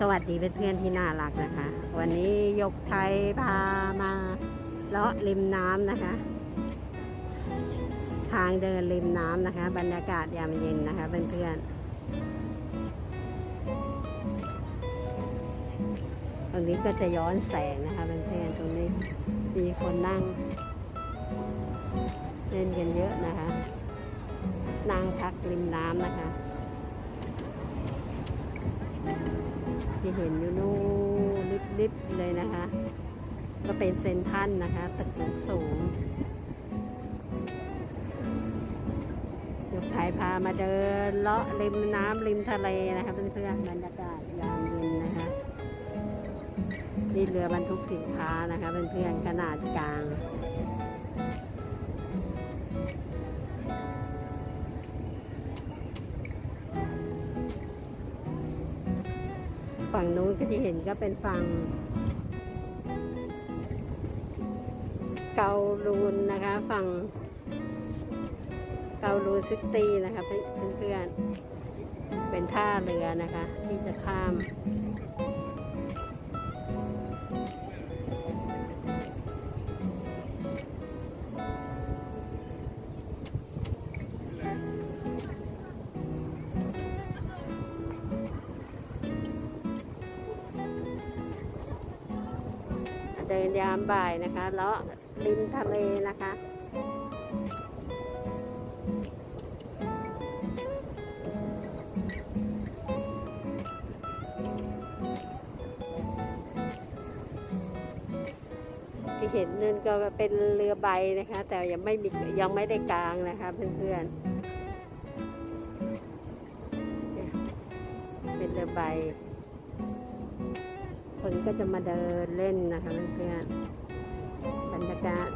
สวัสดีเพื่อนๆที่น่ารักนะคะ วันนี้ยกไทยพามาเลาะริมน้ำนะคะ ทางเดินริมน้ำนะคะ บรรยากาศยามเย็นนะคะเพื่อนๆตรงนี้ก็จะย้อนแสงนะคะเพื่อนๆตรงนี้มีคนนั่งเล่นกันเยอะนะคะนั่งพักริมน้ำนะคะ ที่เห็นอยู่นู่นลิบๆเลยนะคะ ก็เป็นเซนทันนะคะตึกสูงยกถ่ายพามาเดินเลาะริมน้ำริมทะเลนะคะเพื่อนๆบรรยากาศยามเย็นนะคะนี่เรือบรรทุกสินค้านะคะเพื่อนๆขนาดกลาง ฝั่งนู้นก็ที่เห็นก็เป็นฝั่งเกาลูนนะคะ ฝั่งเกาลูนซิตี้นะคะเพื่อนๆเป็นท่าเรือนะคะ ที่จะข้าม ยามบ่ายนะคะเลาะริมทะเลนะคะที่เห็นนั่นก็เป็นเรือใบนะคะ แต่ยังไม่มียังไม่ได้กลางนะคะเพื่อนๆเนี่ยเป็นเรือใบ คนก็จะมาเดินเล่นนะคะเพื่อนบรรยากาศ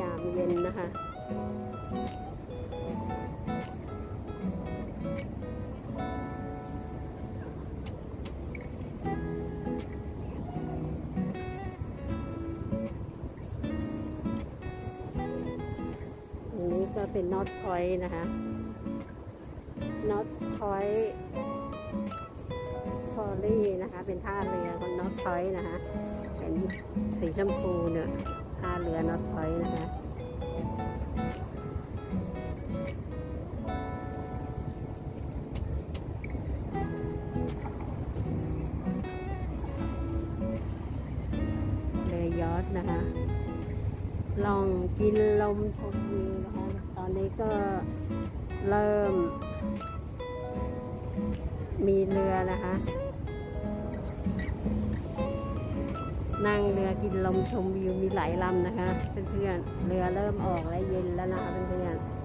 ยามเย็นนะคะอันนี้ก็เป็นนอตพอยต์นะคะ น็อตพอยต์คอรี่นะคะ เป็นท่าเรือของน็อตพอยนะคะ เป็นสีชมพูเนี่ยท่าเรือน็อตพอยนะคะเรยอทนะคะ ลองกินลมชมวิวนะคะ ตอนนี้ก็เริ่ม มีเรือนะคะ นั่งเรือกินลมชมวิวมีหลายลำนะคะเพื่อนๆเรือเริ่มออกและเย็นแล้วนะคะเพื่อนๆ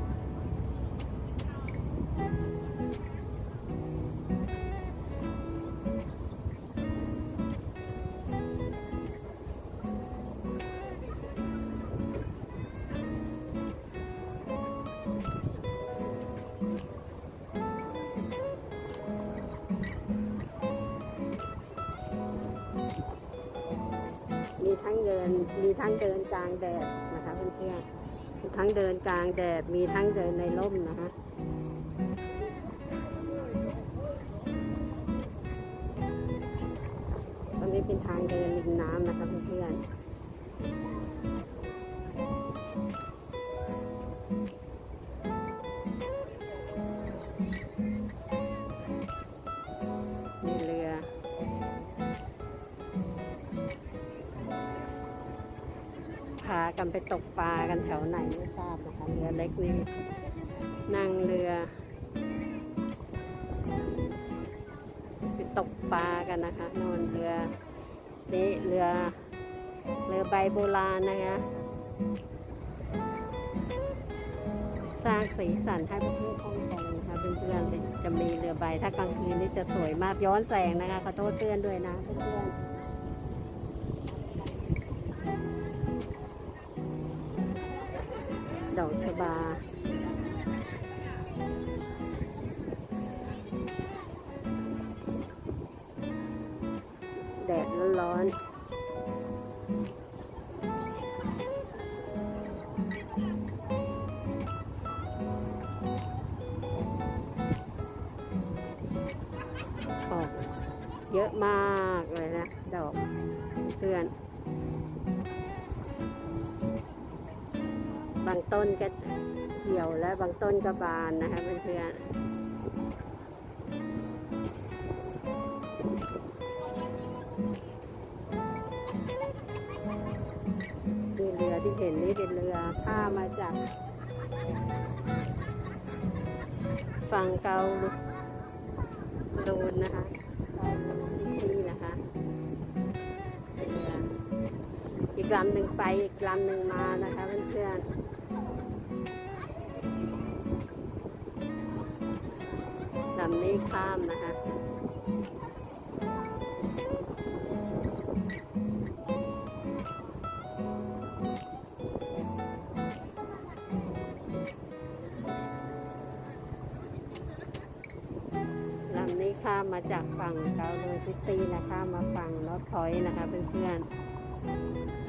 ทั้งเดินมีทั้งเดินกลางแดดนะคะเพื่อนๆมีทั้งเดินกลางแดดมีทั้งเดินในร่มนะคะตอนนี้เป็นทางเดินริมน้ำนะคะเพื่อนๆ ตกปลากันแถวไหนไม่ทราบนะคะเรือเล็กนี่นั่งเรือ ไปตกปลากันนะคะโนนเรือนี่เรือเรือใบโบราณนะคะสร้างสีสันให้พื่อนๆท่องชมนะคะเพื่อนๆจะมีเรือใบถ้ากลางคืนนี่จะสวยมากย้อนแสงนะคะขอโทษเตือนด้วยนะเพื่อนๆ ดอก บางต้นก็เหี่ยวและบางต้นก็บานนะคะเพื่อนๆคือเรือที่เห็นนี่เป็นเรือข้ามาจากฝั่งเกาลูนนะคะนซิตี้นะคะเรืออีกลำหนึ่งไปอีกลำหนึ่งมานะคะเพื่อนๆ นี้ข้ามนะคะลำนี้ข้ามมาจากฝั่งเกาลูนซิตี้นะคะมาฝั่งนอตพอยนะคะเพื่อนๆ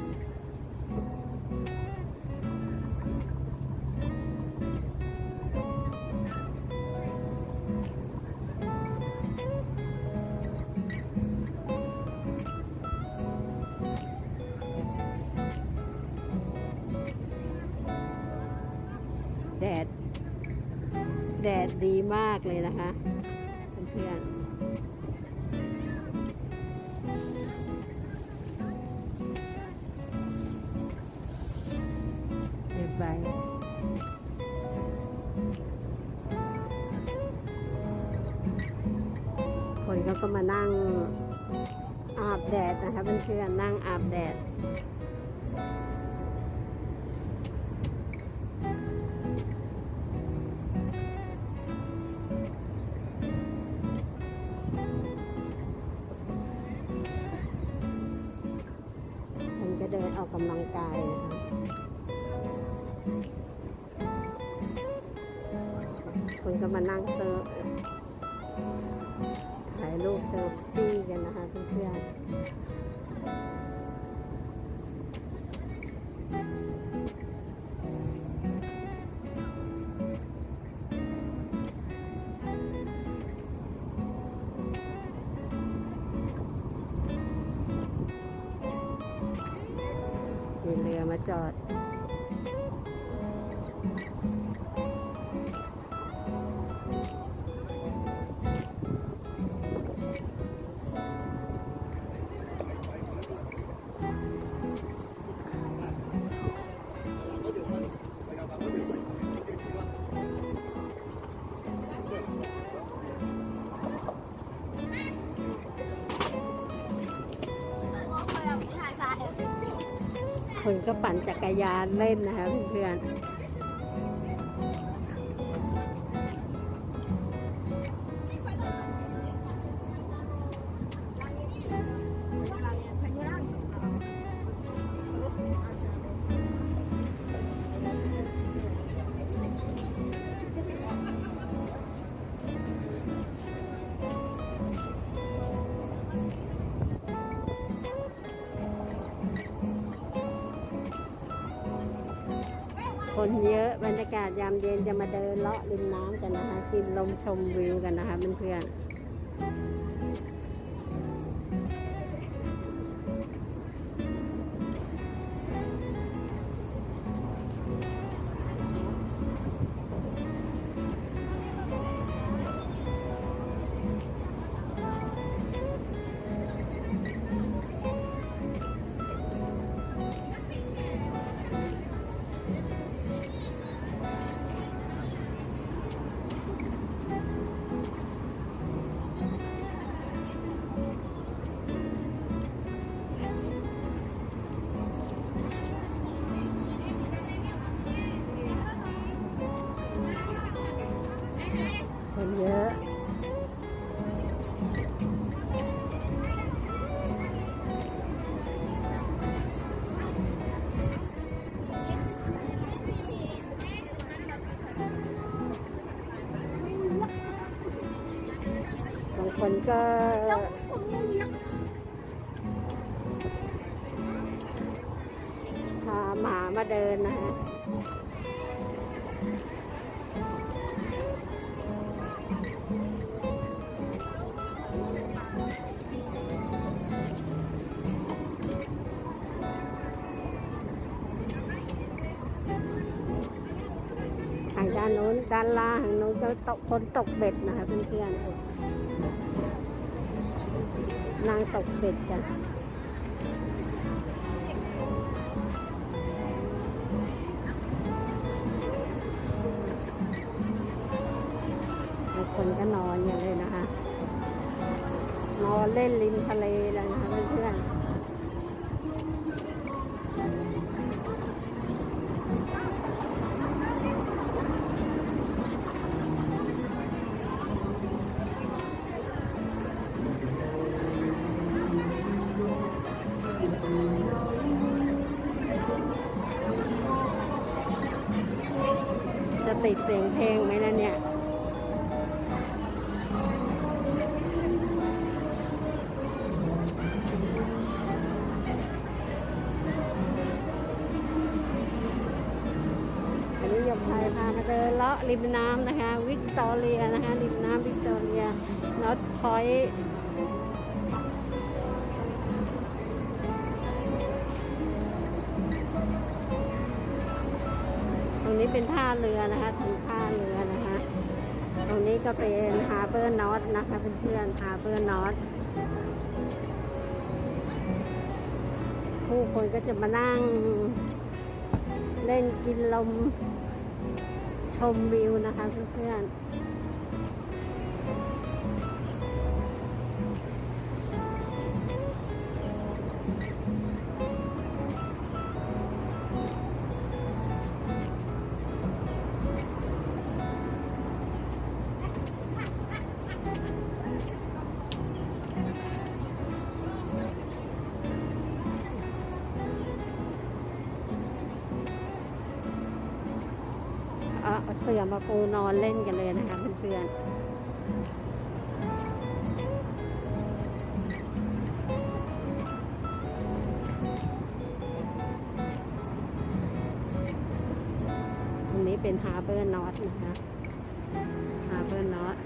แดด แดดดีมากเลยนะคะเพื่อนๆเดี๋ยวไปคนเขาก็มานั่งอาบแดดนะคะเพื่อนๆนั่งอาบแดด กันนะคะเพื่อนๆมีเรือมาจอด คนก็ปั่นจักรยานเล่นนะคะเพื่อนๆ คนเยอะบรรยากาศยามเย็นจะมาเดินเลาะริมน้ำกันนะคะ กินลมชมวิวกันนะคะเพื่อนๆ จ้พาหมามาเดินนะฮะางด้านโน้นด้านล่างโน้นจะตกฝนตกเบ็ดนะคะเพื่อนๆ นางตกเบ็ดจ้ะ ติดเสียงเพลงไหมนะเนี่ยอันนี้ยกไทยพามาเดินเลาะริมน้ำนะคะ วิกตอเรียนะคะ ริมน้ำวิกตอเรียนอตพอยต์ เป็นท่าเรือนะคะถึงท่าเรือนะคะ ตรงนี้ก็เป็นฮาร์เบอร์นอตนะคะเพื่อนๆฮาร์เบอร์นอตผู้คนก็จะมานั่ง เล่นกินลมชมวิวนะคะเพื่อนๆ เสื่อมาปูนอนเล่นกันเลยนะคะเพื่อนๆตรงนี้เป็นฮาร์เบอร์นอตนะคะฮาร์เบอร์นอต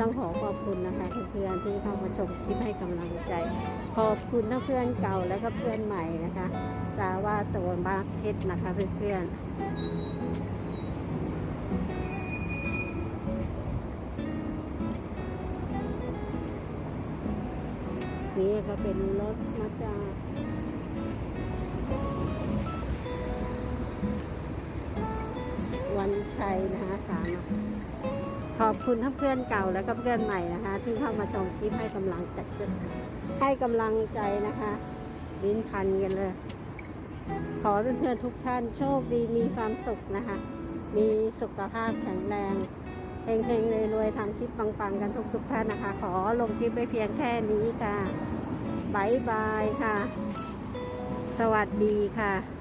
ต้องขอขอบคุณนะคะเพื่อนๆที่เข้ามาชมคลิปให้กำลังใจ ขอบคุณทั้งเพื่อนเก่าและก็เพื่อนใหม่นะคะจาว่าตัวมาเก็ตนะคะเพื่อนๆนี่ก็เป็นรถมาจากวันชัยนะคะสามอะ ขอบคุณทั้งเพื่อนเก่าและก็เพื่อนใหม่นะคะ ที่เข้ามาชมคลิปให้กำลังใจให้กำลังใจนะคะลิ้นพันกันเลย ขอเพื่อนๆทุกท่านโชคดีมีความสุขนะคะ มีสุขภาพแข็งแรงเฮงๆรวยๆทำคลิปปังๆ กันทุกๆท่านนะคะ ขอลงคลิปไปเพียงแค่นี้ค่ะบายบายค่ะ สวัสดีค่ะ